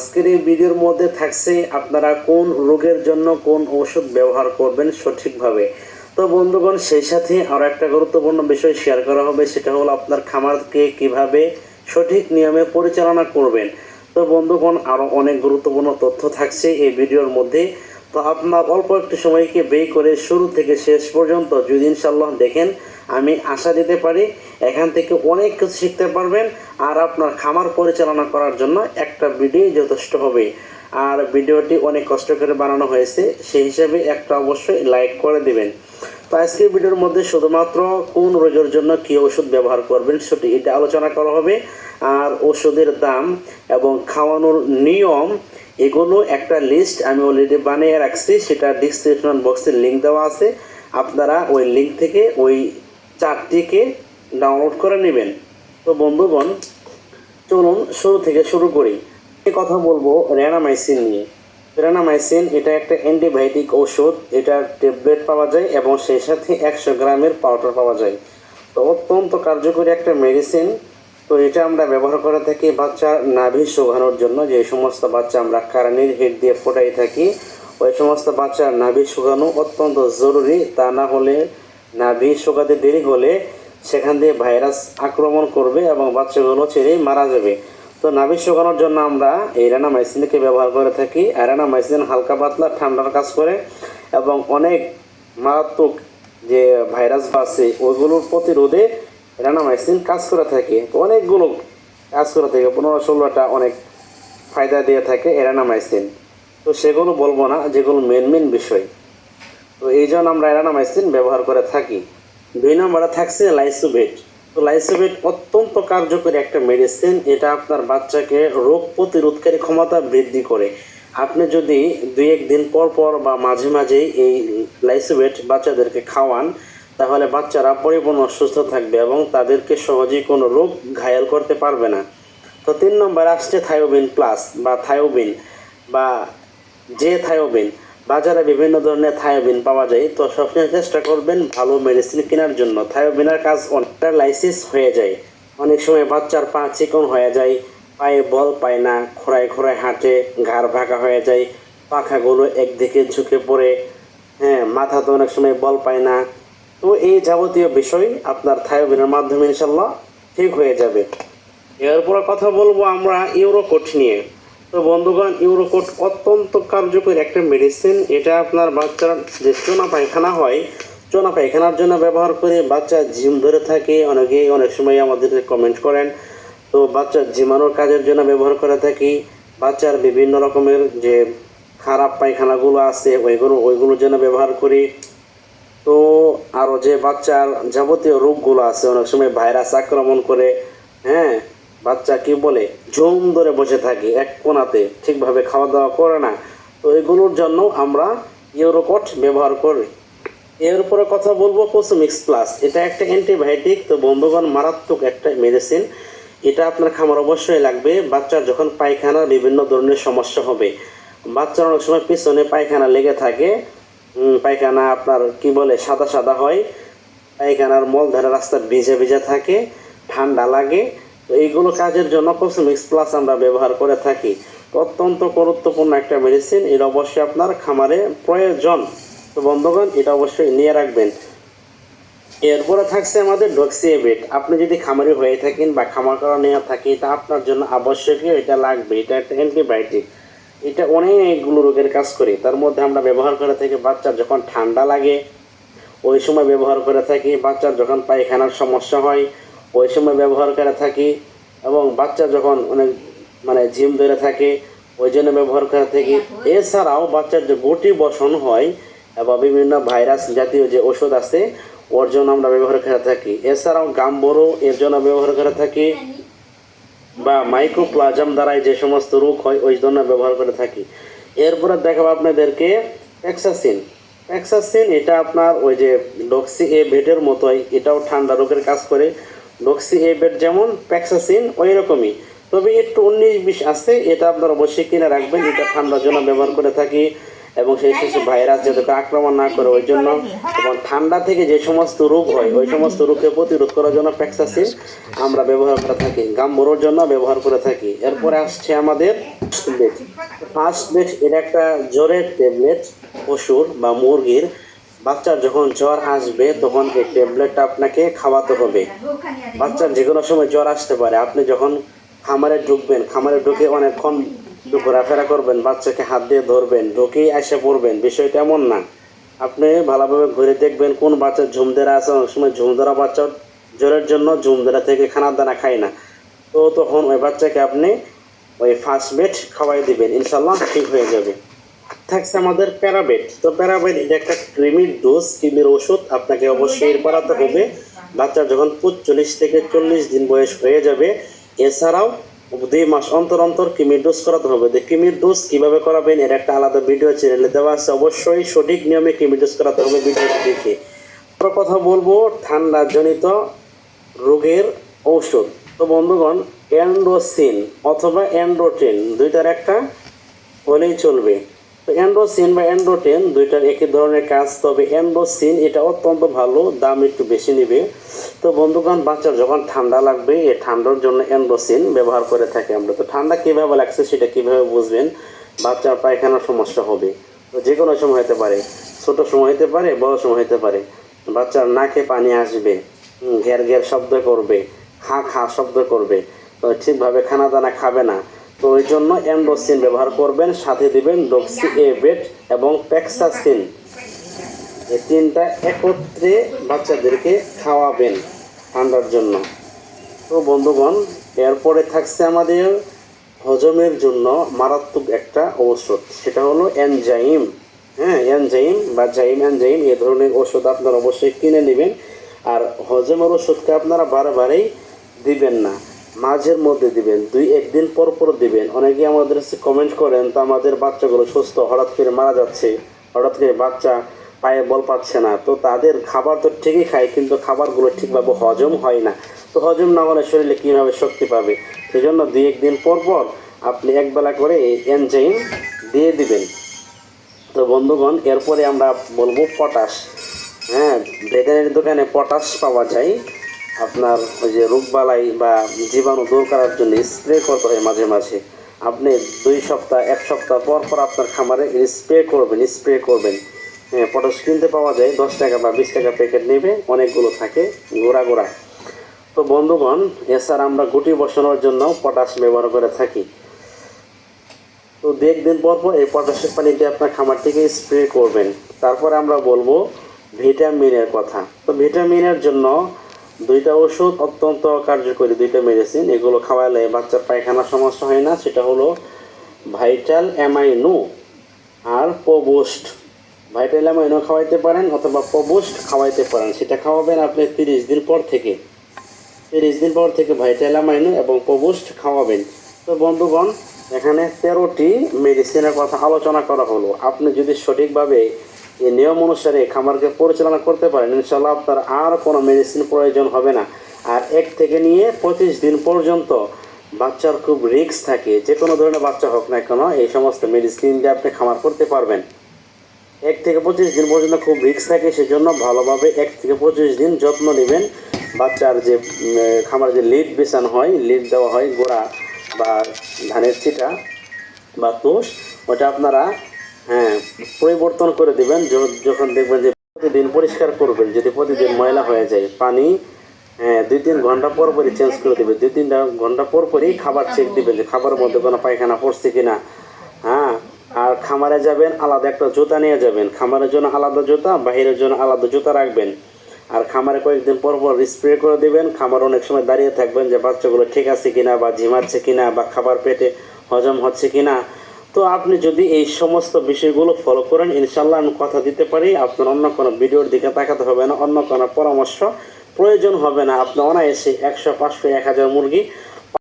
আজকের এই ভিডিওর মধ্যে থাকছে আপনারা কোন রোগের জন্য কোন ওষুধ ব্যবহার করবেন সঠিকভাবে। তো বন্ধুগণ, সেই সাথে আরও একটা গুরুত্বপূর্ণ বিষয় শেয়ার করা হবে, সেটা হলো আপনার খামারকে কীভাবে সঠিক নিয়মে পরিচালনা করবেন। তো বন্ধুগণ আরও অনেক গুরুত্বপূর্ণ তথ্য থাকছে এই ভিডিওর মধ্যে। তো আপনার অল্প একটু সময়কে ব্যয় করে শুরু থেকে শেষ পর্যন্ত যদি ইনশাল্লাহ দেখেন, আমি আশা দিতে পারি এখান থেকে অনেক কিছু শিখতে পারবেন। আর আপনার খামার পরিচালনা করার জন্য একটা ভিডিও যথেষ্ট হবে। আর ভিডিওটি অনেক কষ্ট করে বানানো হয়েছে, সেই হিসাবে একটা অবশ্যই লাইক করে দিবেন। তো আজকের ভিডিওর মধ্যে শুধুমাত্র কোন রোগের জন্য কী ওষুধ ব্যবহার করবেন সেটি এটা আলোচনা করা হবে। আর ওষুধের দাম এবং খাওয়ানোর নিয়ম এগুলো একটা লিস্ট আমি অলরেডি বানিয়ে রাখছি, সেটা ডিসক্রিপশন বক্সে লিঙ্ক দেওয়া আছে। আপনারা ওই লিঙ্ক থেকে ওই চারটিকে ডাউনলোড করে নেবেন। তো বন্ধুগণ, চলুন শুরু থেকে শুরু করি। কথা বলব র্যানামাইসিন নিয়ে। র্যানামাইসিন এটা একটা অ্যান্টিবায়োটিক ওষুধ এটা ট্যাবলেট পাওয়া যায় এবং সেই সাথে একশো গ্রামের পাউডার পাওয়া যায়। তো অত্যন্ত কার্যকরী একটা মেডিসিন তো এটা আমরা ব্যবহার করে থাকি বাচ্চার নাভি শুকানোর জন্য, যে সমস্ত বাচ্চা আমরা কারানির হেড দিয়ে ফোটাই থাকি, ওই সমস্ত বাচ্চার নাভি শুকানো অত্যন্ত জরুরি। তা না হলে নাভি শুকাতে দেরি হলে সেখান দিয়ে ভাইরাস আক্রমণ করবে এবং বাচ্চাগুলো ছেড়েই মারা যাবে। তো নাভি শুকানোর জন্য আমরা এই রানামাইসিনকে ব্যবহার করে থাকি। রানামাইসিন হালকা পাতলা, ঠান্ডার কাজ করে এবং অনেক মারাত্মক যে ভাইরাস বাসে ওইগুলোর প্রতিরোধে রানামাইসিন কাজ করে থাকে অনেকগুলো কাজ করে থাকে পনেরো ষোলোটা অনেক ফায়দা দিয়ে থাকে এরানামাইসিন তো সেগুলো বলব না, যেগুলো মেন মেন বিষয়। তো এই জন্য আমরা এরানামাইসিন ব্যবহার করে থাকি। দুই নম্বরে থাকছে লাইসোভেট। তো লাইসোভেট অত্যন্ত কার্যকরী একটা মেডিসিন এটা আপনার বাচ্চাকে রোগ প্রতিরোধকারী ক্ষমতা বৃদ্ধি করে। আপনি যদি দুই এক দিন পর পর বা মাঝে মাঝেই এই লাইসোভেট বাচ্চাদেরকে খাওয়ান তাহলে বাচ্চারা পরিপূর্ণ সুস্থ থাকবে এবং তাদেরকে সহজেই কোনো রোগ ঘায়াল করতে পারবে না। তো তিন নম্বর আসছে থায়োবিন প্লাস বা থায়োবিন বা যে থায়োবিন বাজারে বিভিন্ন ধরনের থায়োবিন পাওয়া যায়। তো সবসময় চেষ্টা করবেন ভালো মেডিসিন কেনার জন্য। থায়োবিনের কাজ অনেকটা লাইসিস হয়ে যায়। অনেক সময় বাচ্চার পা চিকন হয়ে যায়, পায়ে বল পায় না, খোড়ায় খোড়ায় হাঁটে, ঘাড় ভাঁকা হয়ে যায়, পাখাগুলো একদিকে ঝুঁকে পড়ে হ্যাঁ মাথা তো অনেক সময় বল পায় না তো এই যাবতীয় বিষয় আপনার থায়োবিনের মাধ্যমে ইনশাল্লাহ ঠিক হয়ে যাবে। এরপরে কথা বলব আমরা ইউরোকোট নিয়ে। তো বন্ধুগণ, ইউরোকোট অত্যন্ত কার্যকরী একটা মেডিসিন এটা আপনার বাচ্চার যে চোনা পায়খানা হয়, চোনা পায়খানার জন্য ব্যবহার করে বাচ্চা জিম ধরে থাকে। অনেকেই অনেক সময় আমাদের কমেন্ট করেন, তো বাচ্চার জিমানোর কাজের জন্য ব্যবহার করে থাকি। বাচ্চার বিভিন্ন রকমের যে খারাপ পায়খানাগুলো আছে, ওইগুলো ওইগুলোর জন্য ব্যবহার করি। তো আরও যে বাচ্চার যাবতীয় রোগগুলো আছে, অনেক সময় ভাইরাস আক্রমণ করে হ্যাঁ বাচ্চা কি বলে, জম ধরে বসে থাকে এক কোনাতে, ঠিকভাবে খাওয়া দাওয়া করে না। তো এগুলোর জন্য আমরা ইউরোকট ব্যবহার করি। এর উপরে কথা বলব কোসমিক্স প্লাস এটা একটা অ্যান্টিবায়োটিক, তো বন্ধুগণ, মারাত্মক একটা মেডিসিন এটা আপনার খামার অবশ্যই লাগবে। বাচ্চার যখন পায়খানার বিভিন্ন ধরনের সমস্যা হবে, বাচ্চার অনেক সময় পিছনে পায়খানা লেগে থাকে। পায়খানা আপনার কি বলে, সাদা সাদা হয়। পায়খানার মলধারা রাস্তা ভিজে ভিজে থাকে, ঠান্ডা লাগে। তো এইগুলো কাজের জন্য কোসমিক্স প্লাস আমরা ব্যবহার করে থাকি। অত্যন্ত গুরুত্বপূর্ণ একটা মেডিসিন এটা অবশ্যই আপনার খামারে প্রয়োজন। তো বন্ধুগণ, এটা অবশ্যই নিয়ে রাখবেন। এরপরে থাকছে আমাদের ডক্সিয়েবেট আপনি যদি খামারি হয়ে থাকেন বা খামার করা নেওয়া থাকে তা আপনার জন্য আবশ্যকীয় এটা লাগবে। এটা একটা অ্যান্টিবায়োটিক এটা অনেকগুলো রোগের কাজ করে। তার মধ্যে আমরা ব্যবহার করে থাকি বাচ্চার যখন ঠান্ডা লাগে, ওই সময় ব্যবহার করে থাকি। বাচ্চার যখন পায়খানার সমস্যা হয়, ওই সময় ব্যবহার করে থাকি। এবং বাচ্চা যখন অনেক মানে জিম ধরে থাকে, ওই জন্য ব্যবহার করে থাকি। এছাড়াও বাচ্চার যে গুটি বসন হয় বা বিভিন্ন ভাইরাস জাতীয় যে ওষুধ আছে, ওর জন্য আমরা ব্যবহার করে থাকি। এছাড়াও গাম্বরো এর জন্য ব্যবহার করে থাকি। বা মাইক্রোপ্লাজম দ্বারাই যে সমস্ত রোগ হয়, ওই জন্য ব্যবহার করে থাকি। এরপরে দেখাবো আপনাদেরকে প্যাক্সাসিন প্যাক্সাসিন এটা আপনার ওই যে ডক্সি এ ভেটের মতোই, এটাও ঠান্ডা রোগের কাজ করে। ডক্সি এ ভেট যেমন প্যাক্সাসিন ওই রকমই তবে একটু উনিশ বিশ আছে, এটা আপনার অবশ্যই কিনে রাখবেন, এটা ঠান্ডার জন্য ব্যবহার করে থাকি। এবং সেই শিশু ভাইরাস যাতে আক্রমণ না করে ওই জন্য এবং ঠান্ডা থেকে যে সমস্ত রোগ হয় ওই সমস্ত রোগকে প্রতিরোধ করার জন্য প্যাক্সাসিন আমরা ব্যবহার করে থাকি গাম্বুরোর জন্য ব্যবহার করে থাকি। এরপরে আসছে আমাদের বেড ফার্স্ট বেড এটা একটা জ্বরের ট্যাবলেট পশুর বা মুরগির। বাচ্চার যখন জ্বর আসবে তখন এই ট্যাবলেটটা আপনাকে খাওয়াতে হবে। বাচ্চার যে কোনো সময় জ্বর আসতে পারে। আপনি যখন খামারে ঢুকবেন খামারে ঢুকে অনেকক্ষণ ঘোরাফেরা করবেন, বাচ্চাকে হাত দিয়ে ধরবেন, ঢুকেই এসে পড়বেন, বিষয়টা এমন না। আপনি ভালোভাবে ঘুরে দেখবেন কোন বাচ্চা ঝুমদেরা আছে, অনেক সময় ঝুমদেরা বাচ্চা জ্বরের জন্য ঝুমদেরা থেকে খানা দানা খায় না। তো তখন ওই বাচ্চাকে আপনি ওই ফার্স্ট বেড খাওয়াই দিবেন ইনশাল্লাহ ঠিক হয়ে যাবে। থাকছে আমাদের প্যারাবেট তো প্যারাবেট এটা একটা ক্রিমির ডোজ ক্রিমির ওষুধ, আপনাকে অবশ্যই এর করাতে হবে। বাচ্চা যখন চল্লিশ থেকে চল্লিশ দিন বয়স হয়ে যাবে, এছাড়াও দুই মাস অন্তর অন্তর কিমির ডোজ করাতে হবে। যে কিমির ডোজ কীভাবে করাবেন, এর একটা আলাদা ভিডিও চ্যানেলে দেওয়া আছে। অবশ্যই সঠিক নিয়মে কিমির ডোজ করাতে হবে ভিডিও দেখে। তারপর কথা বলব ঠান্ডা জনিত রোগের ঔষধ। তো বন্ধুগণ অ্যান্ড্রোসিন অথবা অ্যান্ড্রোটিন দুইটার একটা হলেই চলবে। তো অ্যান্ড্রোসিন বা অ্যান্ড্রোটেন দুইটার একই ধরনের কাজ, তবে অ্যান্ড্রোসিন এটা অত্যন্ত ভালো, দাম একটু বেশি নেবে। তো বন্ধুগণ, বাচ্চার যখন ঠান্ডা লাগবে, এই ঠান্ডার জন্য অ্যান্ড্রোসিন ব্যবহার করে থাকি আমরা। তো ঠান্ডা কীভাবে লাগছে সেটা কীভাবে বুঝবেন? বাচ্চার পায়খানার সমস্যা হবে। তো যে কোনো সময় হতে পারে, ছোট সময় হতে পারে, বড় সময় হতে পারে। বাচ্চার নাকে পানি আসবে ঘের ঘের শব্দ করবে খা হাঁ শব্দ করবে। ঠিকভাবে খানা দানা খাবে না। তো ওই জন্য অ্যান্ডোসিন ব্যবহার করবেন, সাথে দিবেন ডক্সি এবেট এবং প্যাক্সাসিন। এই তিনটা একত্রে বাচ্চাদেরকে খাওয়াবেন ঠান্ডার জন্য। তো বন্ধুগণ, এরপরে থাকছে আমাদের হজমের জন্য মারাত্মক একটা ঔষধ, সেটা হলো এনজাইম। হ্যাঁ এনজাইম বা জাইম, এনজাইম, এ ধরনের ওষুধ আপনারা অবশ্যই কিনে নেবেন। আর হজমের ওষুধকে আপনারা বারে বারেই দিবেন না। মাঝের মধ্যে দিবেন, দুই একদিন পর পর দিবেন। অনেকে আমাদের কমেন্ট করেন, তো আমাদের বাচ্চাগুলো সুস্থ, হঠাৎ করে মারা যাচ্ছে, হঠাৎ করে বাচ্চা পায়ে বল পাচ্ছে না। তো তাদের খাবার তো ঠিকই খায়, কিন্তু খাবারগুলো ঠিকভাবে হজম হয় না। তো হজম না হলে শরীরে কীভাবে শক্তি পাবে? সেই জন্য দুই একদিন পর পর আপনি একবেলা করে এই দিয়ে দিবেন। তো বন্ধুগণ, এরপরে আমরা বলব পটাশ। হ্যাঁ ভেটেনারি দোকানে পটাশ পাওয়া যায়। আপনার ওই যে রোগবালাই বা জীবাণু দূর করার জন্য স্প্রে করতে হয় মাঝে মাঝে। আপনি দুই সপ্তাহ, এক সপ্তাহ পর পর আপনার খামারে স্প্রে করবেন স্প্রে করবেন। হ্যাঁ পটাশ কিনতে পাওয়া যায়, দশ টাকা বা বিশ টাকা প্যাকেট নেবে, অনেকগুলো থাকে, গোড়া গোড়া। তো বন্ধুগণ, এছাড়া আমরা গুটি বসানোর জন্য পটাশ ব্যবহার করে থাকি। তো দু একদিন পর পর এই পটাশের পানিতে আপনার খামার থেকে স্প্রে করবেন। তারপরে আমরা বলব ভিটামিনের কথা। তো ভিটামিনের জন্য দুইটা ওষুধ অত্যন্ত কার্যকরী, দুইটা মেডিসিন এগুলো খাওয়ালে বাচ্চার পায়খানার সমস্যা হয় না। সেটা হলো ভাইটাল অ্যামাইনো আর পবুস্ট ভাইটাল অ্যামাইনো খাওয়াইতে পারেন অথবা পবুস্ট খাওয়াইতে পারেন। সেটা খাওয়াবেন আপনি তিরিশ দিন পর থেকে। তিরিশ দিন পর থেকে ভাইটাল অ্যামাইনো এবং পবুস্ট খাওয়াবেন। তো বন্ধুগণ, এখানে তেরোটি মেডিসিনের কথা আলোচনা করা হলো। আপনি যদি সঠিকভাবে এই নিয়ম অনুসারে খামারকে পরিচালনা করতে পারেন। ইনশাল্লাহ আপনার আর কোনো মেডিসিন প্রয়োজন হবে না। আর এক থেকে নিয়ে পঁচিশ দিন পর্যন্ত বাচ্চার খুব রিস্ক থাকে। যে কোনো ধরনের বাচ্চা হোক না কেন, এই সমস্ত মেডিসিন দিয়ে আপনি খামার করতে পারবেন। এক থেকে পঁচিশ দিন পর্যন্ত খুব রিস্ক থাকে, সেজন্য ভালোভাবে এক থেকে পঁচিশ দিন যত্ন নেবেন। বাচ্চার যে খামারে যে লিড বিছানো হয় লিড দেওয়া হয় গোড়া বা ধানের চিটা বা তোষ, ওটা আপনারা হ্যাঁ পরিবর্তন করে দেবেন। যখন দেখবেন যে প্রতিদিন পরিষ্কার করবেন, যদি প্রতিদিন ময়লা হয়ে যায়, পানি হ্যাঁ দুই তিন ঘণ্টা পর পরই চেঞ্জ করে দেবে দুই তিন ঘণ্টা পর পরই খাবার চেক দেবেন যে খাবারের মধ্যে কোনো পায়খানা পড়ছে কিনা। হ্যাঁ আর খামারে যাবেন, আলাদা একটা জুতা নিয়ে যাবেন। খামারের জন্য আলাদা জুতা, বাহিরের জন্য আলাদা জুতা রাখবেন। আর খামারে কয়েকদিন পর পর স্প্রে করে দিবেন। খামার অনেক সময় দাঁড়িয়ে থাকবেন যে বাচ্চাগুলো ঠিক আছে কিনা বা ঝিমাচ্ছে কিনা বা খাবার পেটে হজম হচ্ছে কিনা। তো আপনি যদি এই সমস্ত বিষয়গুলো ফলো করেন ইনশাল্লাহ আমি কথা দিতে পারি। আপনার অন্য কোনো ভিডিওর দিকে তাকাতে হবে না, অন্য কোনো পরামর্শ প্রয়োজন হবে না। আপনি অনায়াসে একশো, পাঁচশো, এক হাজার মুরগি